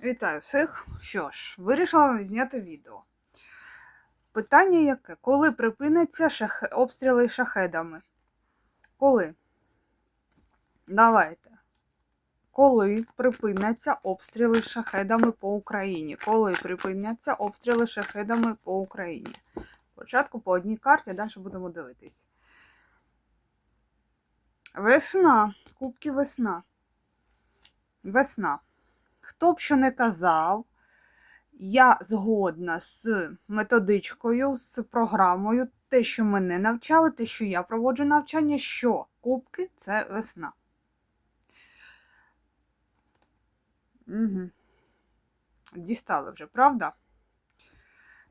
Вітаю всіх. Що ж, вирішила зняти відео. Питання яке? Коли припиняться шах... обстріли шахедами? Коли? Давайте. Коли припиняться обстріли шахедами по Україні? Коли припиняться обстріли шахедами по Україні? Спочатку по одній карті, а далі будемо дивитись. Весна. Кубки весна. Весна. Хто б що не казав, я згодна з методичкою, з програмою, те, що мене навчали, те, що я проводжу навчання, що кубки це весна. Угу. Дістали вже, правда?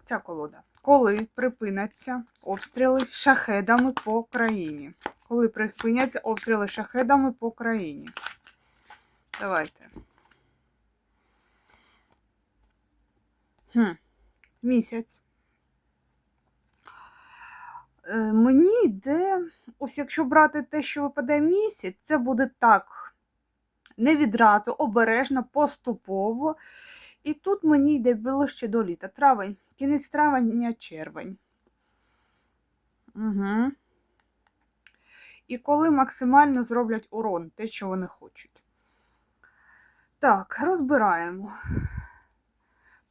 Ця колода. Коли припиняться обстріли шахедами по країні? Коли припиняться обстріли шахедами по країні? Давайте. Хм. Місяць. Е, мені йде, ось якщо брати те, що випадає місяць, це буде так не відразу, обережно, поступово. І тут мені йде ближче до літа. Травень, кінець травня, червень. Угу. І коли максимально зроблять урон, те, що вони хочуть. Так, розбираємо.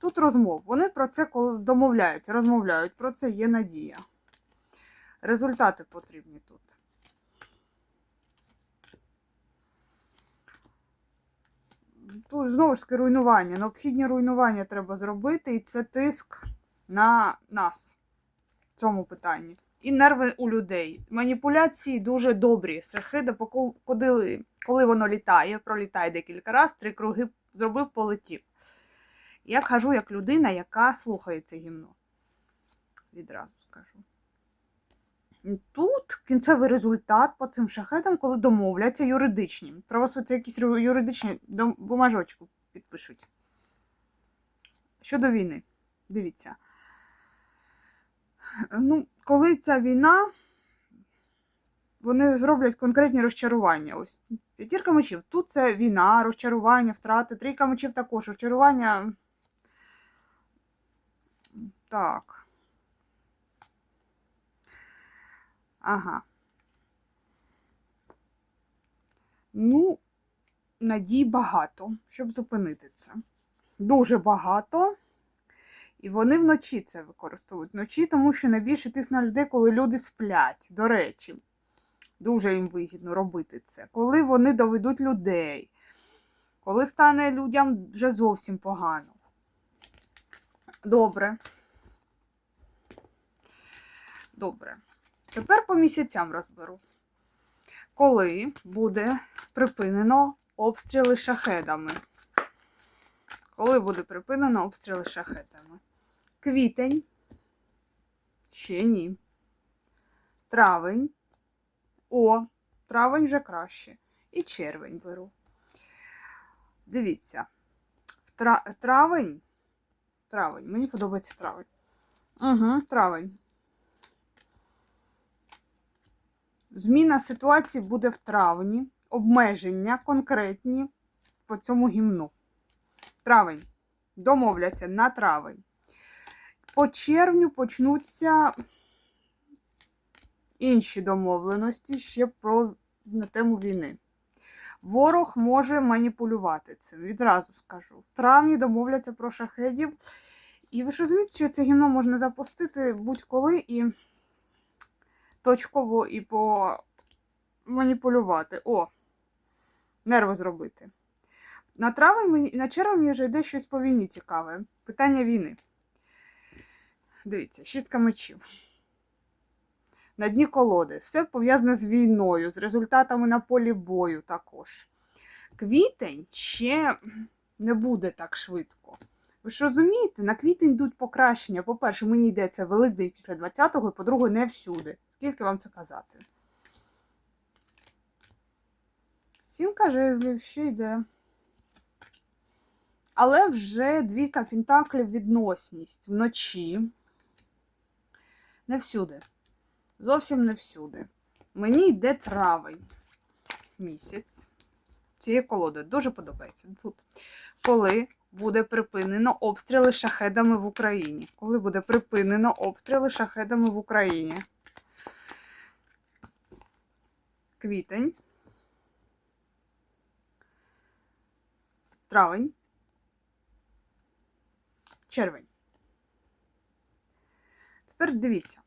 Тут розмов. Вони про це домовляються, розмовляють, про це є надія. Результати потрібні тут. Тут знову ж таки руйнування. Необхідні руйнування треба зробити, і це тиск на нас в цьому питанні. І нерви у людей. Маніпуляції дуже добрі. Шахида, коли, воно літає, пролітає декілька разів, три круги зробив, полетів. Я кажу як людина, яка слухає це гімно. Відразу скажу. Тут кінцевий результат по цим шахетам, коли домовляться юридичні. Правосудці якісь юридичні бумажочку підпишуть. Щодо війни, дивіться. Ну, коли ця війна, вони зроблять конкретні розчарування. Ось п'ятірка мечів. Тут це війна, розчарування, втрати. Трійка мечів також розчарування. Так. Ага. Ну, надій багато, щоб зупинити це. Дуже багато. І вони вночі це використовують. Вночі, тому що найбільше тиск на людей, коли люди сплять. До речі, дуже їм вигідно робити це. Коли вони доведуть людей, коли стане людям вже зовсім погано. Добре. Добре. Тепер по місяцям розберу. Коли буде припинено обстріли шахедами? Коли буде припинено обстріли шахедами? Квітень. Ще ні. Травень. О, травень вже краще. І червень беру. Дивіться, травень. Травень. Мені подобається травень. Угу, травень. Зміна ситуації буде в травні. Обмеження конкретні по цьому гімну. Травень. Домовляться на травень. По червню почнуться інші домовленості ще про на тему війни. Ворог може маніпулювати цим. Відразу скажу. В травні домовляться про шахедів. І ви ж розумієте, що це гімно можна запустити будь-коли і точково і поманіпулювати. О, нерви зробити. На травень, на червень вже йде щось по війні цікаве. Питання війни. Дивіться, шістка мечів. На дні колоди. Все пов'язане з війною, з результатами на полі бою також. Квітень ще не буде так швидко. Ви ж розумієте, на квітень йдуть покращення. По-перше, мені йдеться Великдень після 20-го, і по-друге, не всюди. Скільки вам це казати? Сімка жезлів ще йде. Але вже двійка пентаклів відносність вночі. Не всюди. Зовсім не всюди. Мені йде травень місяць. Цієї колоди дуже подобається. Тут, коли буде припинено обстріли шахедами в Україні? Коли буде припинено обстріли шахедами в Україні? Квітень. Травень. Червень. Тепер дивіться.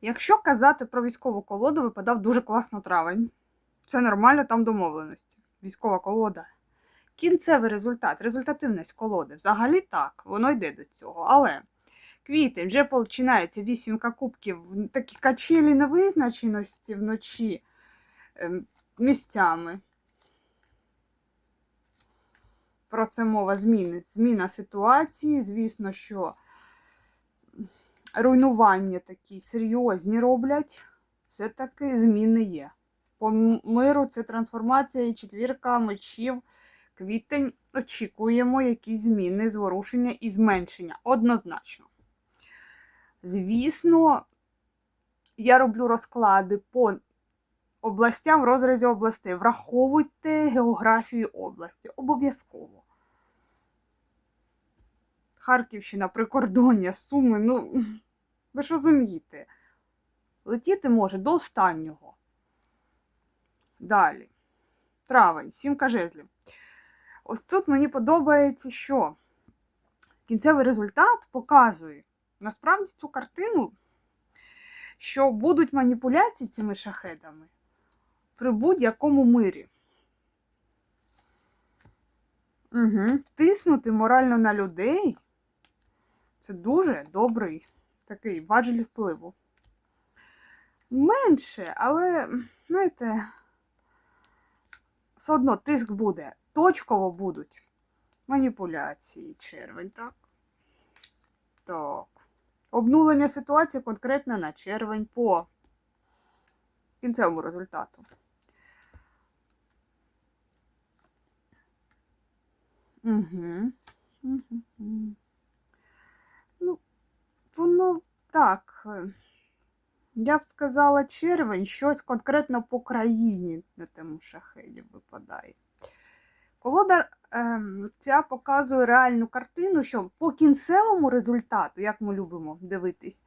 Якщо казати про військову колоду, випадав дуже класно травень. Це нормально, там домовленості. Військова колода. Кінцевий результат, результативність колоди. Взагалі так, воно йде до цього. Але квітень вже починається вісімка кубків, такі качелі невизначеності вночі ем, місцями. Про це мова зміни. Зміна ситуації, звісно, що руйнування такі серйозні роблять. Все-таки зміни є. По миру це трансформація і четвірка мечів. Квітень очікуємо якісь зміни, зворушення і зменшення. Однозначно. Звісно, я роблю розклади по областям в розрізі областей. Враховуйте географію області. Обов'язково. Харківщина, прикордоння, Суми, ну, ви ж розумієте. Летіти може до останнього. Далі. Травень, сімка жезлів. Ось тут мені подобається, що кінцевий результат показує насправді цю картину, що будуть маніпуляції цими шахедами при будь-якому мирі. Угу. Тиснути морально на людей це дуже добрий такий важель впливу. Менше, але, знаєте, все одно тиск буде. Точково будуть маніпуляції, червень, так? Так. Обнулення ситуації конкретно на червень по кінцевому результату. Угу. Ну, воно так. Я б сказала, червень, щось конкретно по країні на тему шахедів випадає. Колода ем, ця показує реальну картину, що по кінцевому результату, як ми любимо дивитись,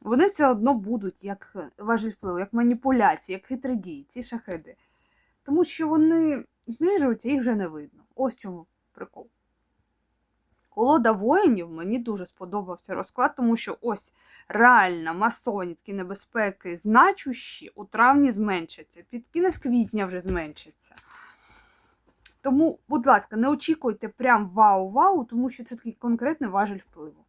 вони все одно будуть як важель впливу, як маніпуляції, як хитрі дії, ці шахеди. Тому що вони знижуються, їх вже не видно. Ось чому прикол. Колода воїнів мені дуже сподобався розклад, тому що ось реально масовані такі небезпеки значущі у травні зменшаться. Під кінець квітня вже зменшаться. Тому, будь ласка, не очікуйте прям вау-вау, тому що це такий конкретний важель впливу.